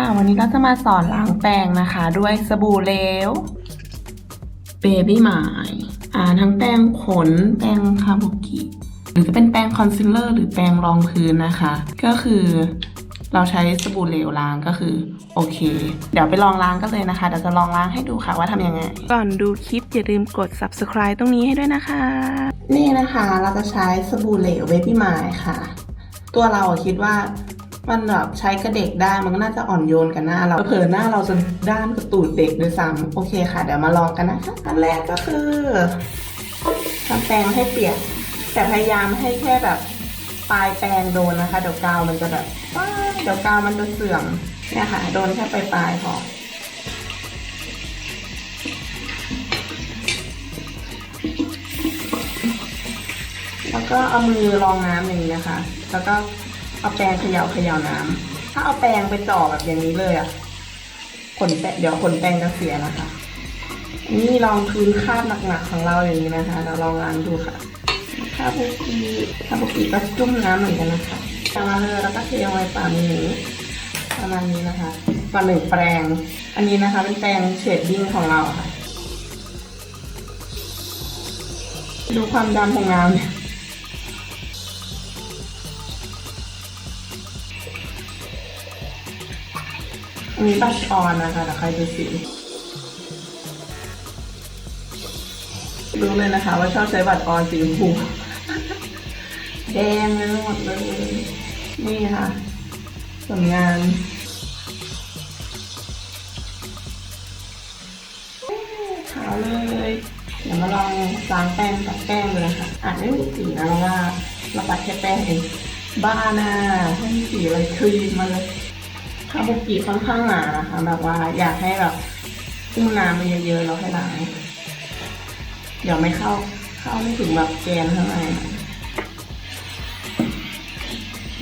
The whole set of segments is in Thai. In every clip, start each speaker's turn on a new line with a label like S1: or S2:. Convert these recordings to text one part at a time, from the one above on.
S1: อ่าวันนี้ก็จะมาสอนล้างแปรงนะคะด้วยสบู่เหลว Baby m y อ่าทั้งแปรงขนแปรงคาบุกิหรือจะเป็นแปรงคอนซีลเลอร์หรือแปรงรองพื้นนะคะ ก็คือเราใช้สบู่เหลวล้างก็คือโอเค เดี๋ยวไปลองล้างกันเลยนะคะเดี๋ยวจะลองล้างให้ดูค่ะว่าทำยังไง ก่อนดูคลิปอย่าลืมกด subscribe ตรงนี้ให้ด้วยนะคะ นี่นะคะเราจะใช้สบู่เหลว Baby m y ค่ะ ตัวเราอะคิดว่า มันแบบใช้กับเด็กได้มันก็น่าจะอ่อนโยนกับหน้าเราเผลอหน้าเราจะด้านกระตูดเด็กด้วยซ้ำโอเคค่ะ เดี๋ยวมาลองกันนะคะอันแรกก็คือทำแปรงให้เปียก แต่พยายามให้แค่แบบปลายแปรงโดนนะคะเดี๋ยวกาวมันจะแบบเดี๋ยวกาวมันจะเสื่อมเนี่ยค่ะโดนแค่ปลายปลายๆพอแล้วก็เอามือรองน้ำอย่างนี้นะคะ แล้วก็ เอาแปรงเขย่าเขย่าน้ำถ้าเอาแปรงไปจ่อแบบอย่างนี้เลยอะขนแปรงเดี๋ยวขนแปรงจะเสียนะคะ นี่ลองพื้นคาบหนักๆของเราอย่างนี้นะคะ เราลองล้างดูค่ะคาบุกีคาบุกีก็จุ่มน้ำเหมือนกันนะคะตามมาเลยแล้วก็เทลงไปป่ามือประมาณนี้นะคะก่อนหนึ่งแปรง อันนี้นะคะ เป็นแปรงเชดดิ้งของเราค่ะ ดูความดำของน้ำเนี่ย อันนี้บัชออนนะคะแต่ใครดูสีรู้เลยนะคะ ว่าชอบใช้บัตรออนสีชมพูแดงไปหมดเลย นี่ค่ะผลงานขาวเลย เดี๋ยวมาลองล้างแป้งกับแป้งเลยนะคะอาจไม่มีสีนะเราว่าเราปัดแค่แป้งเองบ้าน่ะไม่มีสีเลยครีมมาเลย คาบุกิค่อนข้างหนานะคะแบบว่าอยากให้แบบอุ้มน้ำมันเยอะๆแล้วให้ล้างเดี๋ยวไม่เข้าเข้าไม่ถึงแบบแกนข้างในนะ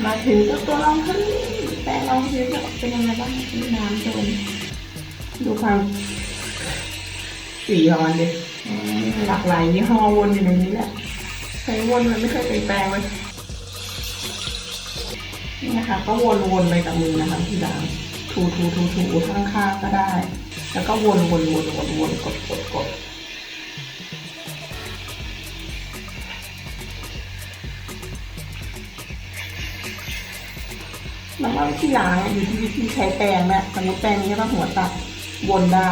S1: มาถึงก็ตัวรองพื้นแปรงรองพื้นจะเป็นยังไงบ้างน้ำโดนดูความสีของมันดิหลากหลายยี่ห้อวนอยู่ในนี้แหละใช้วนมันไม่เคยเปลี่ยนแปลงเลย นี่นะคะก็วนๆไปกับมือนะคะที่ล้างถูถูถูถูข้างข้างๆก็ได้ แล้วก็วนวนวนวนวนกดกดกดแล้วก็วิธีล้างอยู่ที่วิธีใช้แปรงเนี่สมมติแปรงนี้ก็ต้องหัวตัดวนได้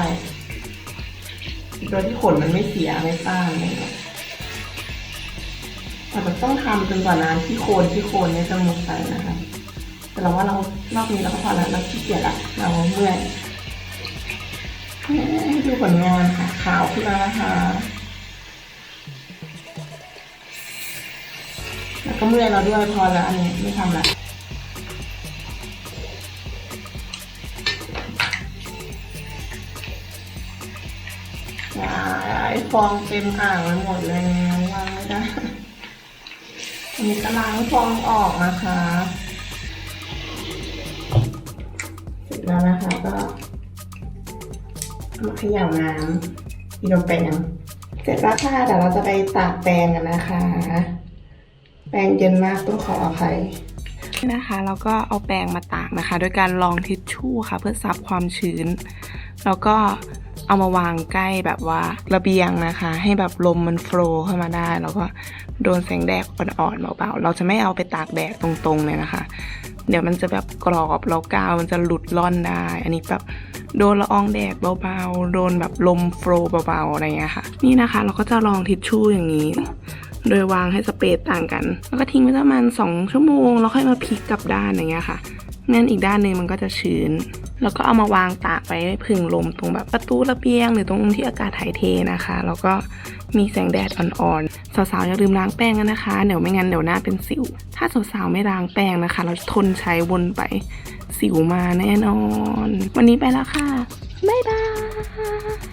S1: โดยที่ขนมันไม่เสียไม่ต้านอะไรเงี้ยอาจจะต้องทำจนกว่าน้ำที่โคนที่โคนเนี่ยจะหมดไปนะคะ แต่เราว่าเรารอบนี้เราก็พอแล้วเราขี้เกียจละเราเมื่อยให้ดูผลงานค่ะขาวขึ้นแล้วนะคะแล้วก็เมื่อยเราด้วยพอแล้วอันนี้ไม่ทำละไอ้ฟองเต็มอ่างไปหมดเลยวางไม่ได้อันนี้ก็ล้างฟองออกนะคะ แล้วนะคะก็มาเขย่าน้ำอีโดนแปรงเสร็จแล้วค่ะเดี๋ยวเราจะไปตากแปรงกันนะคะ แปรงเย็นมากต้องขออภัยนะคะแล้วก็เอาแปรงมาตากนะคะ โดยการรองทิชชู่ค่ะ เพื่อซับความชื้น แล้วก็ เอามาวางใกล้แบบว่าระเบียงนะคะ ให้แบบลมมันโฟล์เข้ามาได้ แล้วก็โดนแสงแดดอ่อนๆเบาๆเราจะไม่เอาไปตากแดดตรงๆเลยนะคะ เดี๋ยวมันจะแบบกรอบแล้วกาวมันจะหลุดล่อนได้ อันนี้แบบโดนละอองแดดเบาๆ โดนแบบลมโฟล์เบาๆอะไรเงี้ยค่ะ นี่นะคะ เราก็จะลองทิชชู่อย่างนี้ โดยวางให้สเปซต่างกัน แล้วก็ทิ้งไว้ประมาณ 2 ชั่วโมง แล้วค่อยมาพลิกกลับด้านอย่างเงี้ยค่ะงั้นอีกด้านหนึ่งมันก็จะชื้น แล้วก็เอามาวางตากไว้พึ่งลมตรงแบบประตูระเบียง หรือตรงที่อากาศถ่ายเทนะคะ แล้วก็มีแสงแดดอ่อนๆ สาวๆอย่าลืมล้างแป้งกันนะคะ เดี๋ยวไม่งั้นเดี๋ยวหน้าเป็นสิว ถ้าสาวๆไม่ล้างแป้งนะคะ เราทนใช้วนไปสิวมาแน่นอน วันนี้ไปแล้วค่ะบ๊ายบาย